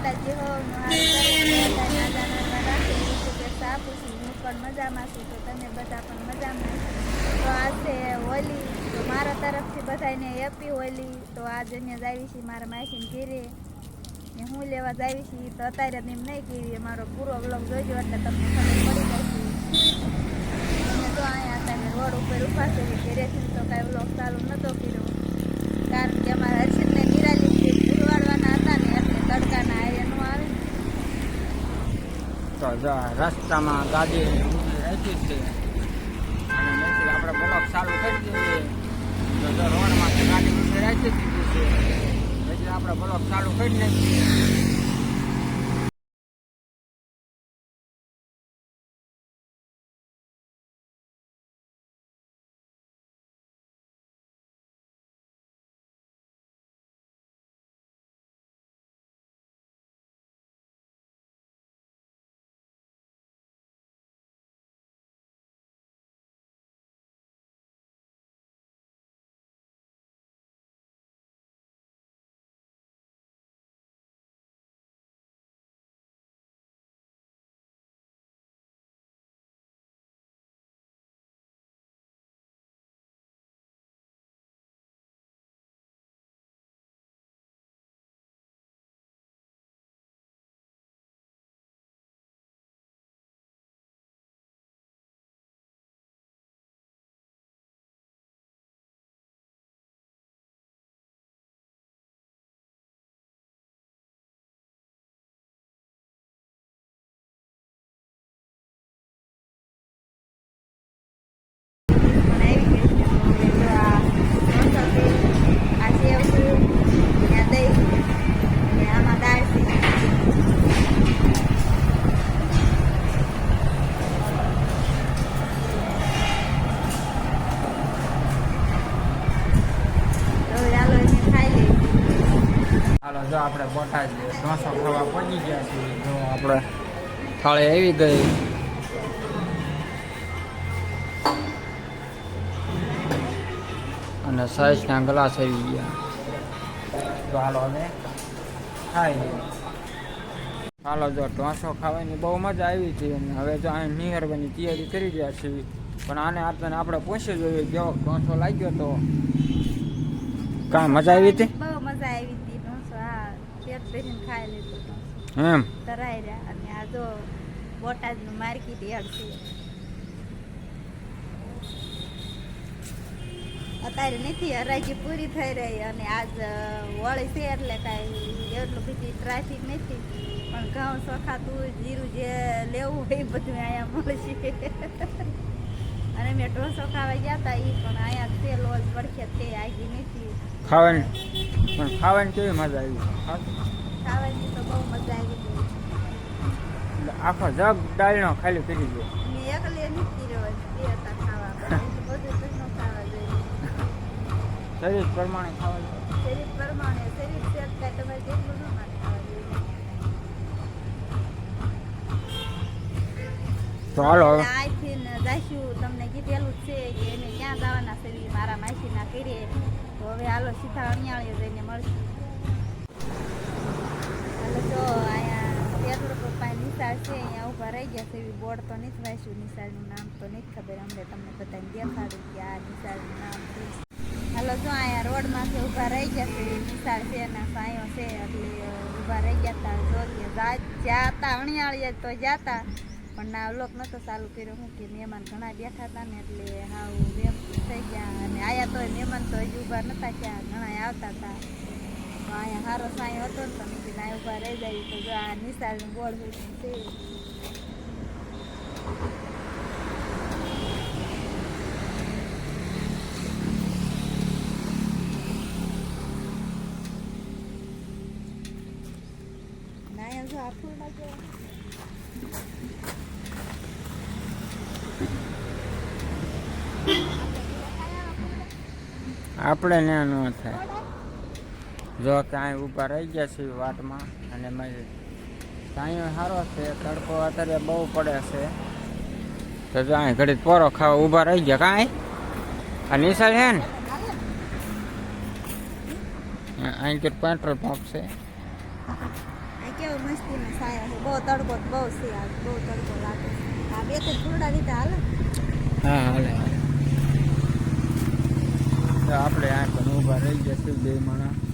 હું પણ મજામાં છું તો તમે બધા પણ મજામાં. તો આજે હોલી તો મારા તરફથી બધાને હેપી હોલી તો આજે અમે જાવી છીએ મારા માસીને ઘેરે હું લેવા જાવી તો અત્યારે એમ નહીં કહેવી મારો પૂરો બ્લોગ જોઈજો એટલે તમને ખબર પડી જશે અમે તો અહીંયા અત્યારે રોડ ઉપર ઊભા છે ઘરેથી તો કાંઈ બ્લોગ ચાલુ નહોતો કર્યો કારણ કે અમારા હર્ષિતને નિરાલી ઉડવાડવાના હતા ને એટલે તડકાના હારે નું આવે તો જો રસ્તામાં ગાડી ઊભી રાખી છે. અને મેં આપણે બ્લોક ચાલુ કરી દઈએ. તો રોડમાંથી ગાડી ઊભી રાખી દીધી છે. એટલે આપણે બ્લોક ચાલુ કરી નાખીએ. જો આપણે બોટાદ ઢોસો ખાવા પહોંચી ગયા છીએ જો આપણે થાળે આવી ગઈ. અને સાઈઝના ગ્લાસ આવી ગયા. તો હાલો ખાઈ ચાલો જો ઢોસો ખાવાની બહુ મજા આવી હતી અને હવે જો અહીં નિહરવાની તૈયારી કરી રહ્યા છીએ. પણ આને આપણને આપણે પૂછી જોઈએ કેવો ઢોસો લાગ્યો તો. કાંઈ મજા આવી હતી? બહુ મજા આવી હતી પેટ ભરીને ખાઈ લીધું એમ? તરાઈ રહ્યા અને આ જો બોટાદનું માર્કેટ યાર્ડ છે. અત્યારે નથી હરાજી પૂરી થઈ રહી અને આજ વળી છે એટલે કાંઈ એટલું બીજી ટ્રાફિક નથી. પણ ઘઉં ચોખાતું જીરું જે લેવું હોય એ બધું અહીંયા મળશે. અને મેં ઢોસો ખાવા ગયા હતા એ પણ અહીંયા તે લોજ પડખે તે આગી નથી. ખાવાની પણ ખાવાની કેવી મજા આવી? ખાવાની તો બહુ મજા આવી ગઈ. આખો જગ દાળનો ખાલી કરી ગયો. મેં એકલી નથી રહ્યો બે હતા ખાવા બધું ખાવા જોઈએ. શરીર પ્રમાણે ખાવા જોઈએ. શરીર પ્રમાણે શરીર સેટ થાય તમારે જેટલું ન મારે ખાવા જોઈએ તો હાલો. છે એને ક્યાં જવાના છે જો અહીંયા પેટ્રોલ પપ્પા નિશાળ છે ઊભા રહી ગયા છે. બોર્ડ તો નથી વાંચ્યું. નિશાળનું નામ તો નથી ખબર. અમને તમને બધાને દેખાડું કે આ નિશાળનું નામ છે. હાલો જો અહીંયા રોડમાંથી ઊભા રહી ગયા છે. નિશાળ છે એના સાયો છે એટલે ઊભા રહી ગયા હતા. જો જા- જ્યાં હતા અણિયાળીએ તો જાતા પણ ના લોક નતો ચાલુ કર્યો હું કે મહેમાન ઘણા બેઠા હતા ને એટલે હાવ વેમ થઈ ગયા. અને આયા તો મહેમાન તો હજી ઊભા નતા ક્યાં ઘણા આવતા હતા. તો અહીંયા સારો સાંઈ હતો ને તો મેં કીધું અહીંયા ઊભા રહી જાય. તો જો આ નિશાળનું બોર્ડ હોય છે. આ ફૂલ લાગે આપણે ને ન થાય. જો ક્યાંય ઊભા રહી ગયા છે વાટમાં અને કાંઈ સારો છે, તડકો અત્યારે બહુ પડે છે. તો જો અહીં ઘડી પોરો ખાવા ઊભા રહી ગયા કાંઈ? આ નિશાળ છે ને? અહીં પેટ્રોલ પંપ છે. કેવો મસ્તીનો સાયા છે. બહુ તડકો બહુ છે બહુ તડકો લાગે આ બે તો થોડા રીતે હાલે. હા, હાલે આપણે આ પણ ઊભા રહી જશે બે માણસ